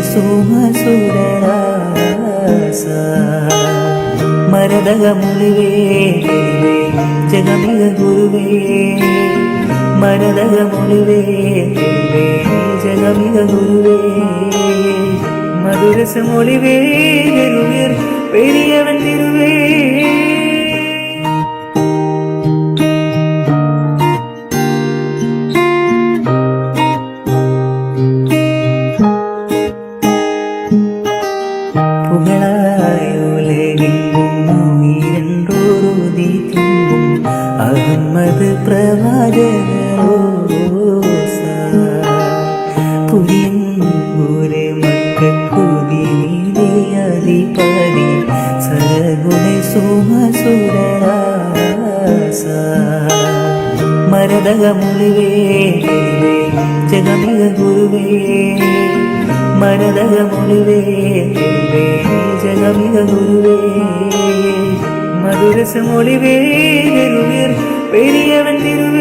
സരഗുണി സുമസുരരാസ മരതക മുളിവേ ജഗമിക ഗുരുവേ മരതക മുളിവേ ജഗമിക ഗുരുവേ മധുരസ മൊழிவே ഗുരുവിർ തിരുവേ പുകളായുലകിങ്ങുയിരണ്ടോരുതി തിങ്ങും അഹമ്മദ് പ്രവാചക പുരിയൂരെ മക്കുതി അധിപതി സരഗുണി സുമസുരരാസ. മരതക മുഴുവേ ജഗമിക ഗുരുവേ. മരതക മുളിവേ ജഗമിക ഗുരുവേ മധുരസ മൊഴിവേ ഗുരുവിർ പെരിയവൻ തിരുവേ